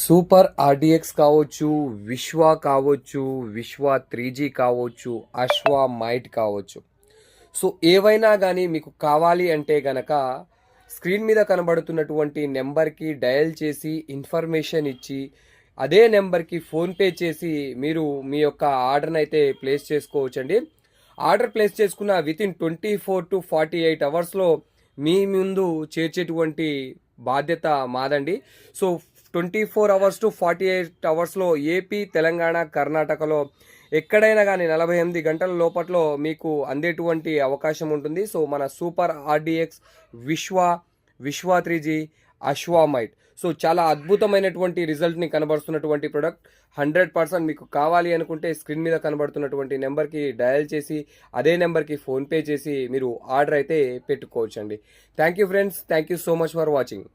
Super RDX కావచ్చు విశ్వ కావచ్చు విశ్వ త్రీ జీ కావచ్చు అశ్వ మైట్ కావచ్చు. సో ఏవైనా కానీ మీకు కావాలి అంటే గనక స్క్రీన్ మీద కనబడుతున్నటువంటి నెంబర్కి డయల్ చేసి ఇన్ఫర్మేషన్ ఇచ్చి అదే నెంబర్కి ఫోన్పే చేసి మీరు మీ యొక్క ఆర్డర్ని అయితే ప్లేస్ చేసుకోవచ్చండి. ఆర్డర్ ప్లేస్ చేసుకున్న within twenty four to forty eight అవర్స్లో మీ ముందు చేర్చేటువంటి బాధ్యత మాదండి. So twenty four hours to forty eight అవర్స్లో ఏపీ తెలంగాణ కర్ణాటకలో ఎక్కడైనా కానీ నలభై ఎనిమిది గంటల లోపట్లో మీకు అందేటువంటి అవకాశం ఉంటుంది. సో మన సూపర్ ఆర్డిఎక్స్ విశ్వ విశ్వ త్రీజీ అశ్వామైట్ సో చాలా అద్భుతమైనటువంటి రిజల్ట్ని కనబరుస్తున్నటువంటి ప్రొడక్ట్. హండ్రెడ్ పర్సెంట్ మీకు కావాలి అనుకుంటే స్క్రీన్ మీద కనబడుతున్నటువంటి నెంబర్కి డయల్ చేసి అదే నెంబర్కి ఫోన్పే చేసి మీరు ఆర్డర్ అయితే పెట్టుకోవచ్చండి. Thank you friends. Thank you so much for watching.